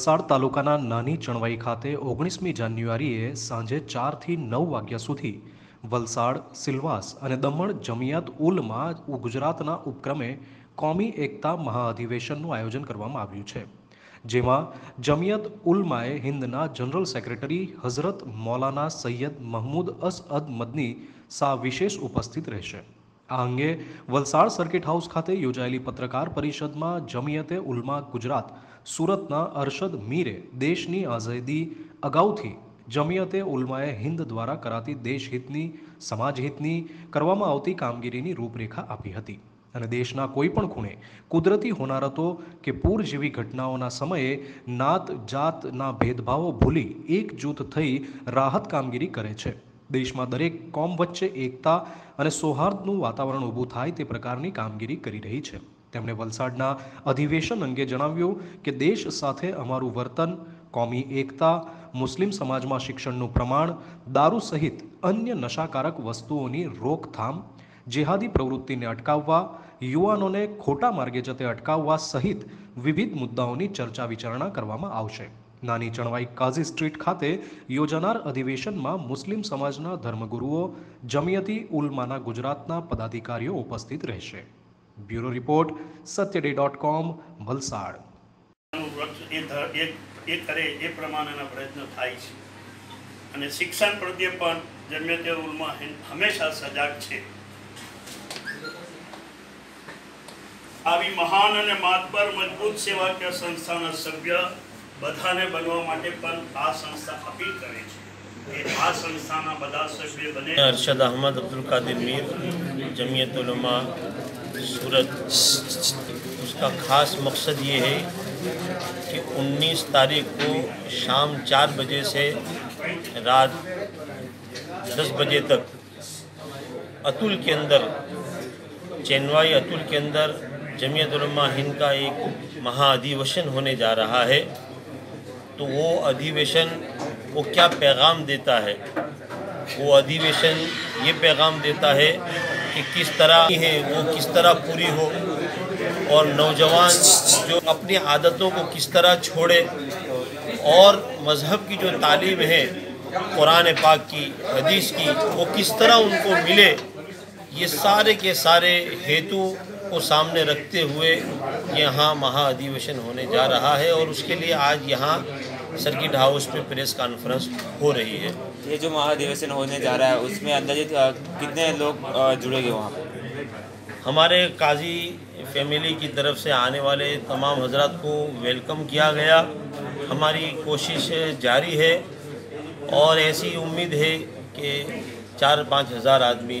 વલસાડ તાલુકાના નાની ચણવાઈ ખાતે ઓગણીસમી જાન્યુઆરીએ સાંજે ચારથી નવ વાગ્યા સુધી વલસાડ, સિલવાસ અને દમણ જમિયાત ઉલમાં ગુજરાતના ઉપક્રમે કોમી એકતા મહાઅધિવેશનનું આયોજન કરવામાં આવ્યું છે. જેમાં જમિયત ઉલમાએ હિન્દના જનરલ સેક્રેટરી હઝરત મૌલાના સૈયદ મહમૂદ અસઅદ મદની સા વિશેષ ઉપસ્થિત રહેશે. આ અંગે વલસાડ સર્કિટ હાઉસ ખાતે યોજાયેલી પત્રકાર પરિષદમાં જમિયતે ઉલમા ગુજરાત, સુરતના અરશદ મીરે, દેશની આઝાદી અગાઉથી જમિયતે ઉલમાએ હિન્દ દ્વારા કરાતી દેશહિતની, સમાજહિતની કરવામાં આવતી કામગીરીની રૂપરેખા આપી હતી. અને દેશના કોઈ પણ ખૂણે કુદરતી હોનારતો કે પૂર જેવી ઘટનાઓના સમયે નાત જાતના ભેદભાવો ભૂલી એકજૂથ થઈ રાહત કામગીરી કરે છે. દેશમાં દરેક કોમ વચ્ચે એકતા અને સૌહાર્દનું વાતાવરણ ઊભું થાય તે પ્રકારની કામગીરી કરી રહી છે. તેમણે વલસાડના અધિવેશન અંગે જણાવ્યું કે દેશ સાથે અમારું વર્તન, કોમી એકતા, મુસ્લિમ સમાજમાં શિક્ષણનું પ્રમાણ, દારૂ સહિત અન્ય નશાકારક વસ્તુઓની રોકથામ, જેહાદી પ્રવૃત્તિને અટકાવવા, યુવાનોને ખોટા માર્ગે જતે અટકાવવા સહિત વિવિધ મુદ્દાઓની ચર્ચા વિચારણા કરવામાં આવશે. નાની ચણવાઈ કાઝી સ્ટ્રીટ ખાતે યોજાનાર અધિવેશનમાં મુસ્લિમ સમાજના ધર્મગુરુઓ, જમિયતી ઉલમાના ગુજરાતના પદાધિકારીઓ ઉપસ્થિત રહેશે. Bureau report, સત્યડે dot com, Valsad. એ કરે એ પ્રમાણેના પ્રયત્ન થાય છે. અને શિક્ષણ પ્રત્યે પણ જમિયતે ઉલમા હંમેશા સજાગ છે. આવી મહાન અને માતબર મજબૂત સેવાકીય સંસ્થાના સભ્ય બધાને બનવા માટે પણ આ સંસ્થા અપીલ કરે છે આ સંસ્થાના બધા સભ્ય جمعیت علماء صورت اس کا خاص مقصد یہ ہے کہ انیس تاریخ کو شام چار بجے سے رات دس بجے تک اتل کے اندر چینوائی اتل کے اندر جمعیت علماء ہند کا ایک مہا ادھیوشن ہونے جا رہا ہے تو وہ ادھیویشن کو کیا پیغام دیتا ہے؟ وہ ادھیویشن یہ پیغام دیتا ہے کہ کس طرح ہے، وہ کس طرح پوری ہو اور نوجوان جو اپنی عادتوں کو کس طرح چھوڑے اور مذہب کی جو تعلیم ہے قرآن پاک کی، حدیث کی، وہ کس طرح ان کو ملے، یہ سارے کے سارے ہیتو کو سامنے رکھتے ہوئے یہاں مہا عدیوشن ہونے جا رہا ہے اور اس کے لیے آج یہاں سرکٹ ہاؤس پہ پریس کانفرنس ہو رہی ہے۔ یہ جو مہا عدیوشن ہونے جا رہا ہے اس میں اندازہ جی، کتنے لوگ جڑے گئے وہاں ہمارے قاضی فیملی کی طرف سے آنے والے تمام حضرات کو ویلکم کیا گیا۔ ہماری کوشش جاری ہے اور ایسی امید ہے کہ چار پانچ ہزار آدمی